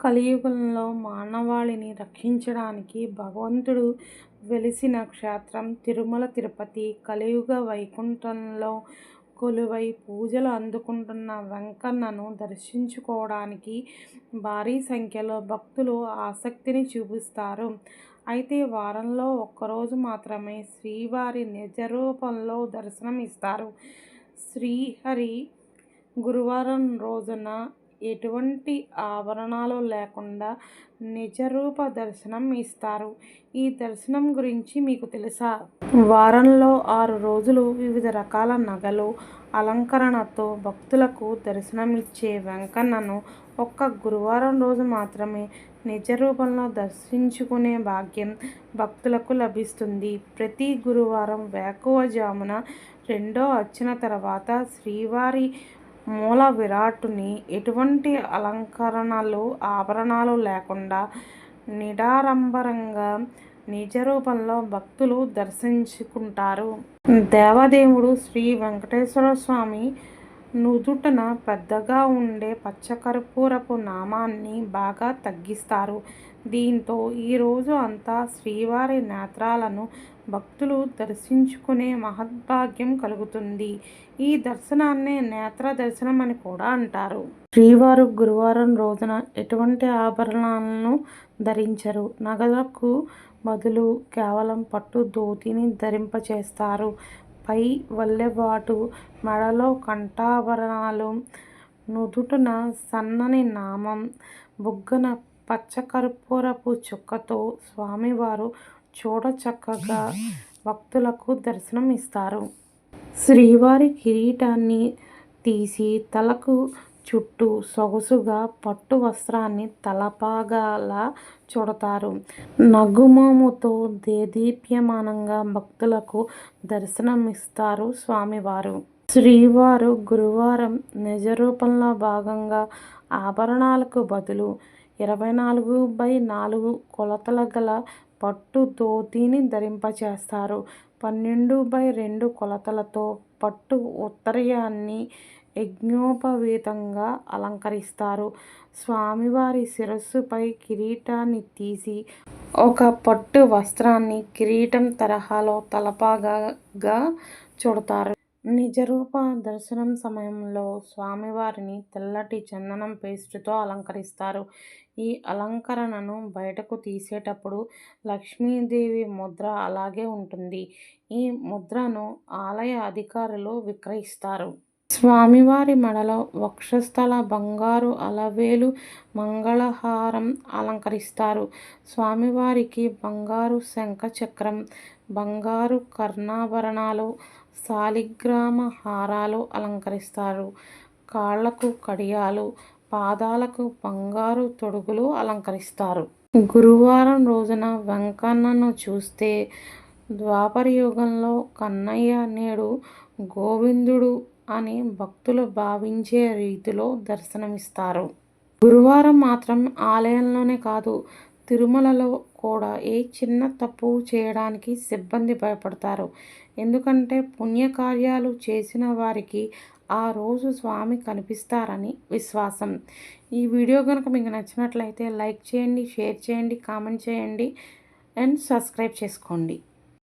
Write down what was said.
కలియుగంలో మానవాళిని రక్షించడానికి భగవంతుడు వెలిసిన క్షేత్రం తిరుమల తిరుపతి. కలియుగ వైకుంఠంలో కొలువై పూజలు అందుకుంటున్న వెంకన్నను దర్శించుకోవడానికి భారీ సంఖ్యలో భక్తులు ఆసక్తిని చూపిస్తారు. అయితే వారంలో ఒక్కరోజు మాత్రమే శ్రీవారి నిజరూపంలో దర్శనం ఇస్తారు. శ్రీహరి గురువారం రోజున ఎటువంటి ఆవరణాలు లేకుండా నిజరూప దర్శనం ఇస్తారు. ఈ దర్శనం గురించి మీకు తెలుసా? వారంలో ఆరు రోజులు వివిధ రకాల నగలు, అలంకరణతో భక్తులకు దర్శనమిచ్చే వెంకన్నను ఒక్క గురువారం రోజు మాత్రమే నిజరూపంలో దర్శించుకునే భాగ్యం భక్తులకు లభిస్తుంది. ప్రతి గురువారం వేకువజామున రెండో అర్చన తర్వాత శ్రీవారి మూల విరాట్ని ఎటువంటి అలంకరణలు, ఆభరణాలు లేకుండా నిడారంభరంగా నిజరూపంలో భక్తులు దర్శించుకుంటారు. దేవదేవుడు శ్రీ వెంకటేశ్వర స్వామి నుదుటన పెద్దగా ఉండే పచ్చకర్పూరపు నామాన్ని బాగా తగ్గిస్తారు. దీంతో ఈ రోజు అంతా శ్రీవారి నేత్రాలను భక్తులు దర్శించుకునే మహద్భాగ్యం కలుగుతుంది. ఈ దర్శనాన్నే నేత్ర దర్శనం అని కూడా అంటారు. శ్రీవారు గురువారం రోజున ఎటువంటి ఆభరణాలను ధరించరు. నగలకు బదులు కేవలం పట్టు ధోతిని ధరింపచేస్తారు. పై వల్లెబాటు, మెడలో కంఠాభరణాలు, నుదుటన సన్నని నామం, బుగ్గన పచ్చకర్పూరపు చుక్కతో స్వామివారు చూడచక్కగా భక్తులకు దర్శనం ఇస్తారు. శ్రీవారి కిరీటాన్ని తీసి తలకు చుట్టూ సొగసుగా పట్టు వస్త్రాన్ని తలపాగాలా చుడతారు. నగుమోముతో దేదీప్యమానంగా భక్తులకు దర్శనమిస్తారు స్వామివారు. శ్రీవారు గురువారం నిజరూపంలో భాగంగా ఆభరణాలకు బదులు ఇరవై నాలుగు బై నాలుగు కొలతలుగల పట్టు ధోతీని ధరింపచేస్తారు. పన్నెండు బై రెండు కొలతలతో పట్టు ఉత్తరయాన్ని యజ్ఞోపవీతంగా అలంకరిస్తారు. స్వామివారి శిరస్సుపై కిరీటాన్ని తీసి ఒక పట్టు వస్త్రాన్ని కిరీటం తరహాలో తలపాగాగా చుడతారు. నిజరూప దర్శనం సమయంలో స్వామివారిని తెల్లటి చందనం పేస్టుతో అలంకరిస్తారు. ఈ అలంకరణను బయటకు తీసేటప్పుడు లక్ష్మీదేవి ముద్ర అలాగే ఉంటుంది. ఈ ముద్రను ఆలయ అధికారులు విక్రయిస్తారు. స్వామివారి మెడలో, వక్షస్థల బంగారు అలవేలు మంగళహారం అలంకరిస్తారు. స్వామివారికి బంగారు శంఖచక్రం, బంగారు కర్ణాభరణాలు, శాలిగ్రామ హారాలు అలంకరిస్తారు. కాళ్ళకు కడియాలు, పాదాలకు బంగారు తొడుగులు అలంకరిస్తారు. గురువారం రోజున వెంకన్నను చూస్తే ద్వాపర యుగంలో కన్నయ్య నేడు గోవిందుడు అని భక్తులు భావించే రీతిలో దర్శనమిస్తారు. గురువారం మాత్రం ఆలయంలోనే కాదు తిరుమలలో కూడా ఏ చిన్న తప్పు చేయడానికి సిబ్బంది భయపడతారు. ఎందుకంటే పుణ్యకార్యాలు చేసిన వారికి ఆ రోజు స్వామి కనిపిస్తారని విశ్వాసం. ఈ వీడియో కనుక మీకు నచ్చినట్లయితే లైక్ చేయండి, షేర్ చేయండి, కామెంట్ చేయండి అండ్ సబ్స్క్రైబ్ చేసుకోండి.